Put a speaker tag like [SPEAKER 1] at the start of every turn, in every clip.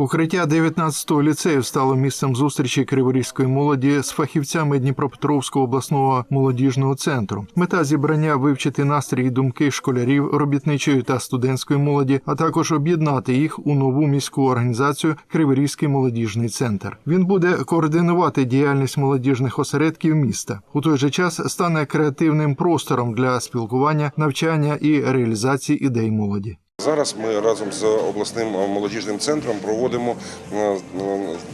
[SPEAKER 1] Укриття 19-го ліцею стало місцем зустрічі криворізької молоді з фахівцями Дніпропетровського обласного молодіжного центру. Мета зібрання вивчити настрій і думки школярів, робітничої та студентської молоді, а також об'єднати їх у нову міську організацію Криворізький молодіжний центр. Він буде координувати діяльність молодіжних осередків міста. У той же час стане креативним простором для спілкування, навчання і реалізації ідей молоді.
[SPEAKER 2] Зараз ми разом з обласним молодіжним центром проводимо е, е,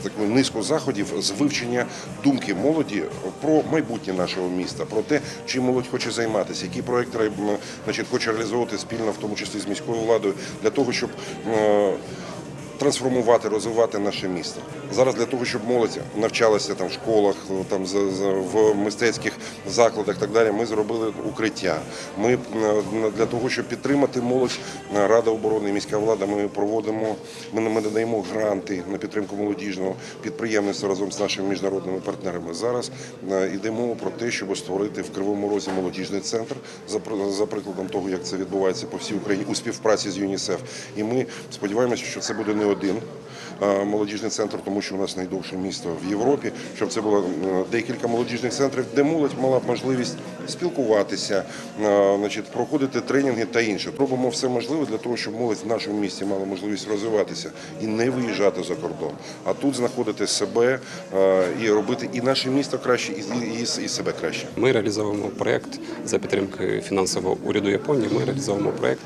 [SPEAKER 2] таку низку заходів з вивчення думки молоді про майбутнє нашого міста, про те, чим молодь хоче займатися, які проекти значить, хоче реалізовувати спільно, в тому числі з міською владою, для того, щоб е, трансформувати, розвивати наше місто. Зараз для того, щоб молодь навчалася там в школах, там в мистецьких закладах, так далі, ми зробили укриття. Ми е, для того, щоб підтримати молодь, е, Рада оборони, міська влада, ми проводимо, ми, надаємо гранти на підтримку молодіжного підприємництва разом з нашими міжнародними партнерами. Зараз е, йде мова про те, щоб створити в Кривому Розі молодіжний центр за за прикладом того, як це відбувається по всій Україні у співпраці з ЮНІСЕФ. І ми сподіваємося, що це буде не один е, молодіжний центр, тому що у нас найдовше місто в Європі. Щоб це було е, декілька молодіжних центрів, де молодь мала б можливість спілкуватися, е, значить, проходити тренінги та інше. Робимо все можливе для того, щоб молодь в нашому місті мала можливість розвиватися і не виїжджати за кордон, а тут знаходити себе і робити і наше місто краще, і, себе краще.
[SPEAKER 3] Ми реалізовуємо проєкт за підтримки фінансового уряду Японії. Ми реалізовуємо проєкт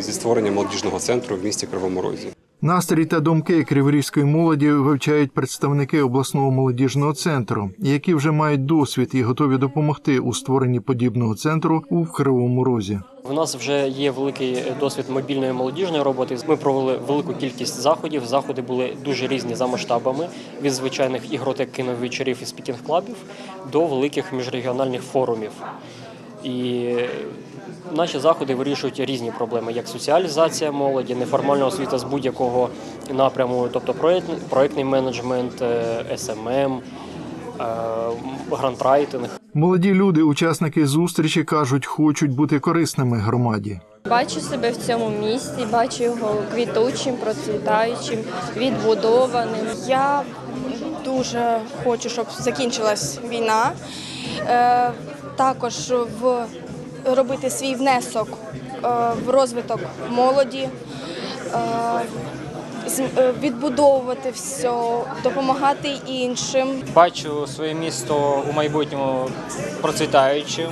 [SPEAKER 3] зі створення молодіжного центру в місті Кривому Розі.
[SPEAKER 1] Настрій та думки криворізької молоді вивчають представники обласного молодіжного центру, які вже мають досвід і готові допомогти у створенні подібного центру у Кривому Розі.
[SPEAKER 4] У нас вже є великий досвід мобільної молодіжної роботи. Ми провели велику кількість заходів. Заходи були дуже різні за масштабами від звичайних ігротек кіновечорів і спікінг-клабів до великих міжрегіональних форумів. І наші заходи вирішують різні проблеми, як соціалізація молоді, неформальна освіта з будь-якого напряму, тобто проєктний, менеджмент, е, СММ, е, грантрайтинг.
[SPEAKER 1] Молоді люди, учасники зустрічі, кажуть, хочуть бути корисними громаді.
[SPEAKER 5] Бачу себе в цьому місті, бачу його квітучим, процвітаючим, відбудованим.
[SPEAKER 6] Я дуже хочу, щоб закінчилась війна. Також в робити свій внесок е, в розвиток молоді, е, з- е, відбудовувати все, допомагати іншим.
[SPEAKER 7] бачу своє місто у майбутньому процвітаючим,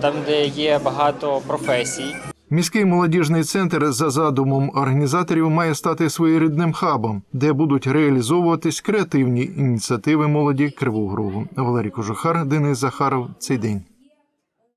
[SPEAKER 7] там, де є багато професій.
[SPEAKER 1] Міський молодіжний центр за задумом організаторів має стати своєрідним хабом, де будуть реалізовуватись креативні ініціативи молоді Кривого Рогу. Валерій Кожухар, Денис Захаров. Цей день.